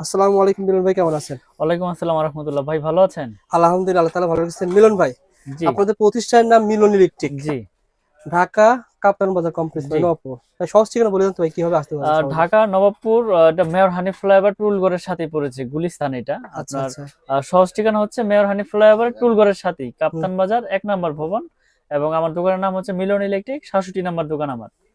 আসসালামু আলাইকুম মিলন ভাই কেমন আছেন? ওয়ালাইকুম আসসালাম রহমতুল্লাহ। ভাই ভালো আছেন? আলহামদুলিল্লাহ তাআলা ভালো রেখেছেন। মিলন ভাই আপনাদের প্রতিষ্ঠানের নাম মিলন ইলেকট্রিক। জি। ঢাকা কাপ্তান বাজার কমপ্লেক্স জি। সহজ ঠিকানা বলে দেন তো ভাই কীভাবে আসতে ঢাকা নবাবপুর এটা মেয়র হানি ফ্লাইওভার টুলগড়ের সাথে পড়েছে গুলিস্তান এটা। আচ্ছা আপনার আচ্ছা। সহজ ঠিকানা হচ্ছে মেয়র হানি ফ্লাইওভার টুলগড়ের সাথেই কাপ্তান বাজার এক নাম্বার ভবন। এবং আমার দোকানের নাম হচ্ছে মিলন ইলেকট্রিক সাতষট্টি নাম্বার দোকান আমার।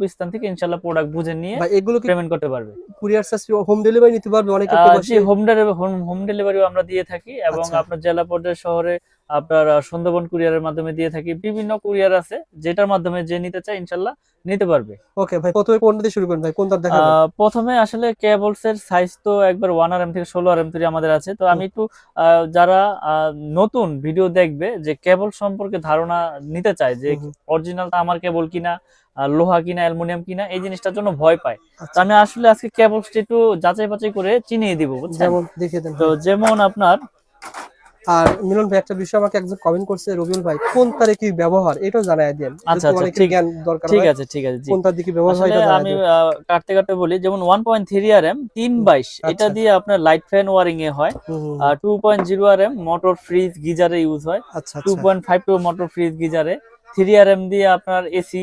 নিজ গন্তব্যস্থান থেকে প্রোডাক্ট বুঝে নিয়ে এগুলো পেমেন্ট করতে পারবে। কুরিয়ার হোম ডেলিভারি নিতে পারবে অনেকে জি হোম ডেলিভারি হোম ডেলিভারিও আমরা দিয়ে থাকি এবং আচ্ছা। আপনার জেলা পর্যায়ে শহরে আপনার সুন্দরবন কুরিয়ারের মাধ্যমে দিয়ে থাকি। বিভিন্ন কুরিয়ার আছে যেটার মাধ্যমে যে নিতে চায় নিতে পারবে। ওকে ভাই প্রথমে কোনটা দিয়ে শুরু করেন ভাই? কোনটা দেখাবেন? প্রথমে আসলে কেবলস এর সাইজ তো একবার ওয়ান আর এম থেকে ষোলো আর এম থ্রি আমাদের আছে। তো আমি একটু যারা নতুন ভিডিও দেখবে যে কেবল সম্পর্কে ধারণা নিতে চায় যে। অরিজিনালটা আমার কেবল কিনা লোহা কিনা অ্যালুমিনিয়াম কিনা এই জিনিসটার জন্য ভয় পায়। তো আচ্ছা, আমি আসলে আজকে কেবলসটা একটু যাচাই বাছাই করে চিনিয়ে দিব যেমন দেখিয়ে দেন তো যেমন আপনার আর মিলন ভাই একটা বিষয় আমাকে একজন কমেন্ট করছে রবিউল ভাই কোন তারে কি ব্যবহার? এটাও জানাই দেন। আচ্ছা, আচ্ছা, ঠিক- জ্ঞান দরকার ঠিক আছে ঠিক আছে কোন তার ব্যবহার হয় এটা আমি কাটতে কাটতে বলি যেমন one point three R M তিন বাইশ এটা আচ্ছা। দিয়ে আপনার লাইট ফ্যান ওয়ারিং এ হয়। আর two point zero R M motor fridge গিজারে use হয়। আচ্ছা টু মোটর ফ্রিজ গিজারে। থ্রি আর এম দিয়ে আপনার এসি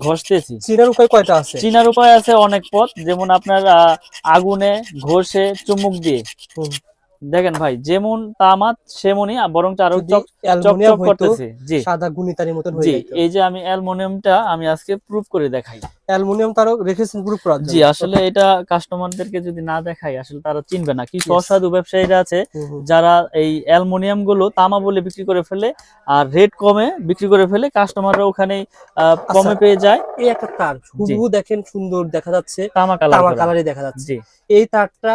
ঘষতেছি। চিনার উপায় কয়টা আছে? চিনার উপায় আছে অনেক পথ যেমন আপনার আহ, আগুনে ঘষে চুমুক দিয়ে। দেখেন ভাই যেমন তামাত সেমনই বরং আরও চকচক করতেছে। জি। সাদা গুণিতারির মতন হয়ে এই যে আমি অ্যালুমিনিয়ামটা আমি আজকে প্রুফ করে দেখাই। অ্যালুমিনিয়াম তারও রেখেছেন গ্রুপ করার জি আসলে এটা কাস্টমারদেরকে যদি না দেখাই আসলে তারা চিনবে না। কিছু অসাধু ব্যবসায়ীরা আছে। যারা এই অ্যালুমিনিয়ামগুলো তামা বলে বিক্রি করে ফেলে আর রেট কমে বিক্রি করে ফেলে কাস্টমাররা ওখানে আহ, কমে আচ্ছা। পেয়ে যায়। এই একটা তার হুবহু দেখেন সুন্দর দেখা যাচ্ছে তামা কালার তামা কালারই দেখা যাচ্ছে। এই তারটা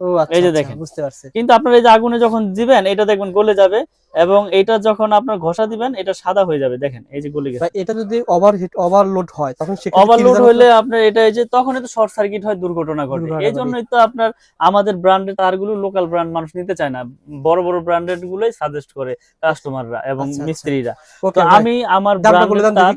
এই যে আচ্ছা, দেখেন। বুঝতে পারছি। কিন্তু আপনার এই যে আগুনে যখন দিবেন এটা দেখবেন গলে যাবে এবং এটা যখন আপনার ঘষা দিবেন এটা সাদা হয়ে যাবে। দেখেন এই যে গলে গেছে। এটা যদি ওভারহিট ওভারলোড হয় তখন ওভারলোড হলে আপনার এটা এই যে তখন তো শর্ট সার্কিট হয় দুর্ঘটনা ঘটে। এই জন্যই তো আপনার আমাদের ব্র্যান্ডের তারগুলো লোকাল ব্র্যান্ড মানুষ নিতে চায় না। বড় বড় ব্র্যান্ডেড গুলোই সাজেস্ট করে কাস্টমাররা এবং আচ্ছা, আচ্ছা। মিস্ত্রিরা। তো আমি আমার ব্র্যান্ডের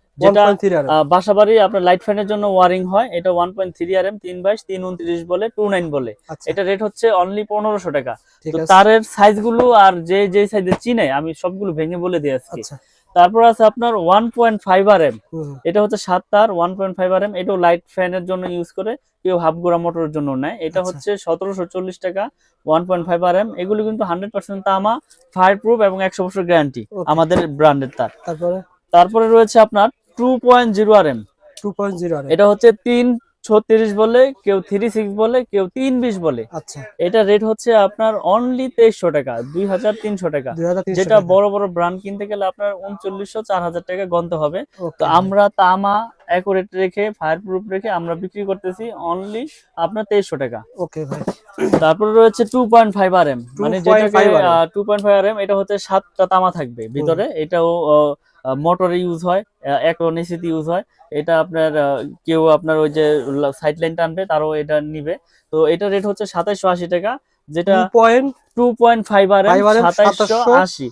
যেটা 1.3 বাসাবাড়ি আপনার লাইট ফ্যানের জন্য ওয়ারিং হয়। এটা বাইশ তিন উনত্রিশ বলে টু নাইন বলে। আচ্ছা। এটা রেট হচ্ছে অনলি টাকা। তো তারের আর যে যে সাইজে চিনে আমি সবগুলো ভেঙে বলে দিয়ে আজকে। আচ্ছা। তারপর আছে আপনার one point five R M হুম হুম, এটা হচ্ছে সাত তার one point five R M এটাও লাইট ফ্যানের জন্য ইউজ করে কেউ হাফ গোড়া মোটরের জন্য নেয়। এটা আচ্ছা। হচ্ছে সতেরোশো চল্লিশ টাকা one point five R M এগুলো কিন্তু হান্ড্রেড পার্সেন্ট তামা ফায়ার প্রুফ এবং একশো বছর গ্যারান্টি আমাদের ব্র্যান্ডের তার। তারপরে? তারপরে রয়েছে আপনার two point zero R M 2.0 আর এটা হচ্ছে তিন ছত্রিশ বলে কেউ থ্রি সিক্স বলে কেউ তিন বিশ বলে। আচ্ছা। এটা রেট হচ্ছে আপনার অনলি তেইশশো টাকা দুই হাজার তিনশো টাকা। যেটা বড় বড় ব্র্যান্ড কিনতে গেলে আপনার উনচল্লিশশো চার হাজার টাকা গন্তে হবে। তো আমরা তামা অ্যাকুরেট রেখে ফায়ার প্রুফ রেখে আমরা বিক্রি করতেছি অনলি আপনার তেইশশো টাকা। ওকে ভাই। তারপরে রয়েছে two point five R M মানে 2.5 যেটাকে two point five R M এটা হচ্ছে সাতটা তামা থাকবে ভিতরে। এটাও মোটরে ইউজ হয় এক ইউজ হয়। এটা আপনার কেউ আপনার ওই যে সাইড লাইন টানবে তারও এটা নিবে। তো এটা রেট হচ্ছে সাতাইশশো আশি টাকা যেটা 2.80 two point five R M 5 RM সাতাইশশো আশি।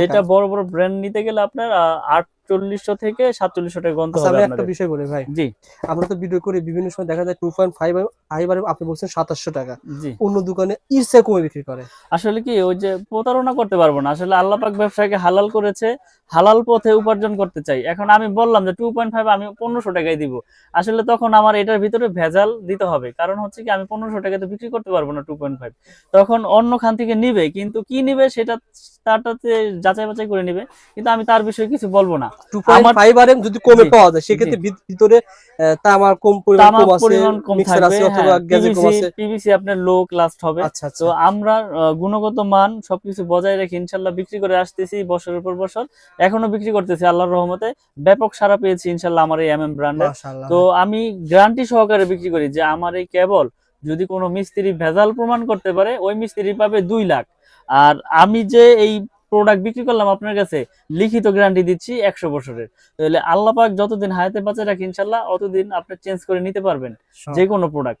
যেটা বড় বড় ব্র্যান্ড নিতে গেলে আপনার আটচল্লিশশো থেকে সাতচল্লিশশো টাকা গন্তে আচ্ছা হবে একটা বিষয় বলি ভাই। জি। আমরা তো ভিডিও করি বিভিন্ন সময় দেখা যায় 2.5 ফাইভ আর আপনি বলছেন 2700 টাকা। জি। অন্য দোকানে কমে বিক্রি করে। আসলে কি ওই যে প্রতারণা করতে পারব না। আসলে আল্লাহ পাক ব্যবসাকে হালাল করেছে হালাল পথে উপার্জন করতে চাই। এখন আমি বললাম যে টু পয়েন্ট ফাইভ আমি পনেরোশো টাকায় দিব। আসলে তখন আমার এটার ভিতরে ভেজাল দিতে হবে। কারণ হচ্ছে কি আমি পনেরোশো টাকায় টাকাতে বিক্রি করতে পারব না টু পয়েন্ট ফাইভ তখন অন্য খান থেকে নিবে কিন্তু কি নিবে সেটা তারটাতে যাচাই বাছাই করে নিবে। কিন্তু আমি তার বিষয়ে কিছু বলব না। 2.5 আর যদি কমে পাওয়া যায় সেক্ষেত্রে ভিতরে তামার কম পরিমাণ কম থাকবে পিভিসি আপনার লো ক্লাস হবে। আচ্ছা আচ্ছা। তো আমরা গুণগত মান সবকিছু বজায় রেখে ইনশাল্লাহ বিক্রি করে আসতেছি বছরের পর বছর। এখনও বিক্রি করতেছি আল্লাহর রহমতে। ব্যাপক সারা পেয়েছি ইনশাল্লাহ আমার এই এম এম মাশাআল্লাহ। তো আমি গ্যারান্টি সহকারে বিক্রি করি যে আমার এই কেবল যদি কোনো মিস্ত্রি ভেজাল প্রমাণ করতে পারে ওই মিস্ত্রি পাবে দুই লাখ। আর আমি যে এই প্রোডাক্ট বিক্রি করলাম আপনার কাছে লিখিত গ্যারান্টি দিচ্ছি একশো বছরের। তাহলে আল্লাহ পাক যতদিন হায়াতে বাঁচে রাখি ইনশাল্লাহ অতদিন আপনি চেঞ্জ করে নিতে পারবেন যে কোনো প্রোডাক্ট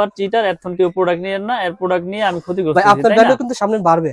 বাটপার চিটার এর কেউ প্রোডাক্ট নিয়ে না এর প্রোডাক্ট নিয়ে আমি ক্ষতিগ্রস্ত ভাই আপনার ভ্যালু কিন্তু সামনে বাড়বে।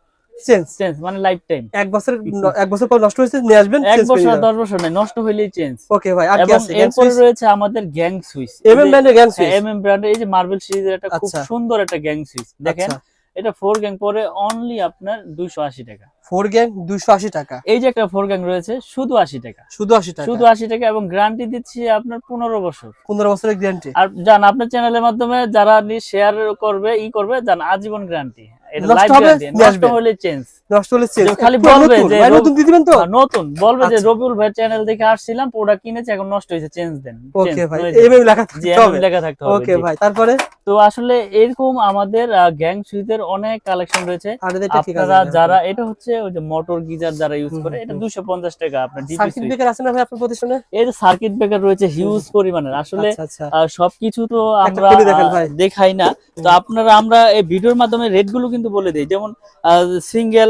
চেঞ্জ চেঞ্জ মানে লাইফ টাইম এক বছর এক বছর পর নষ্ট হয়েছে নিয়ে আসবেন এক বছর আর দশ বছর নাই নষ্ট হইলেই চেঞ্জ ওকে ভাই আর কি আছে? এরপর রয়েছে আমাদের গ্যাং সুইচ এমএম ব্র্যান্ডের গ্যাং সুইচ এমএম ব্র্যান্ডের এই যে মার্বেল সিরিজের একটা খুব আচ্ছা। সুন্দর একটা গ্যাং সুইচ দেখেন এটা ফোর গ্যাং পরে অনলি আপনার দুইশো আশি টাকা। ফোর গ্যাং দুইশো আশি টাকা। এই যে একটা ফোর গ্যাং রয়েছে শুধু আশি টাকা। শুধু আশি টাকা। শুধু আশি টাকা এবং গ্যারান্টি দিচ্ছি আপনার পনেরো বছর। পনেরো বছরের গ্যারান্টি আর জান আপনার চ্যানেলের মাধ্যমে যারা শেয়ার করবে ই করবে জান আজীবন গ্যারান্টি নতুন। বলবে যে। রবিউল ভাই চ্যানেল দেখে আসছিলাম প্রোডাক্ট কিনেছি এখন নষ্ট হয়েছে চেঞ্জ দেন। লেখা থাকতে হবে। ভাই তারপরে? তো আসলে এরকম আমাদের গ্যাং অনেক কালেকশন রয়েছে। আপনারা যারা এটা হচ্ছে ওই যে মোটর গিজার যারা ইউজ করে এটা হুম। দুশো পঞ্চাশ টাকা আপনার ডিপি সার্কিট ব্রেকার আছে না ভাই আপনার প্রতিষ্ঠানে? এই যে সার্কিট ব্রেকার রয়েছে হিউজ পরিমাণের। আসলে আচ্ছা আচ্ছা। সবকিছু তো আমরা দেখেন ভাই। দেখাই না। তো আপনারা আমরা এই ভিডিওর মাধ্যমে রেটগুলো কিন্তু বলে দিই। যেমন সিঙ্গেল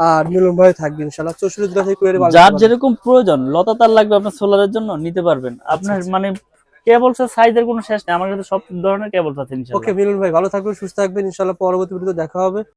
আর মিলন ভাই থাকবে ইনশাআল্লাহ। চৌষট্টি জেলা থেকে কুরিয়ারে যার যেরকম প্রয়োজন লতা তার লাগবে আপনার সোলারের জন্য নিতে পারবেন। আপনার আচ্ছা। মানে কেবলস এর সাইজের কোনো শেষ নেই আমার কাছে সব ধরনের কেবলস আছে ইনশাআল্লাহ। ওকে মিলন ভাই ভালো থাকবেন সুস্থ থাকবেন ইনশাল্লাহ পরবর্তী ভিডিওতে দেখা হবে।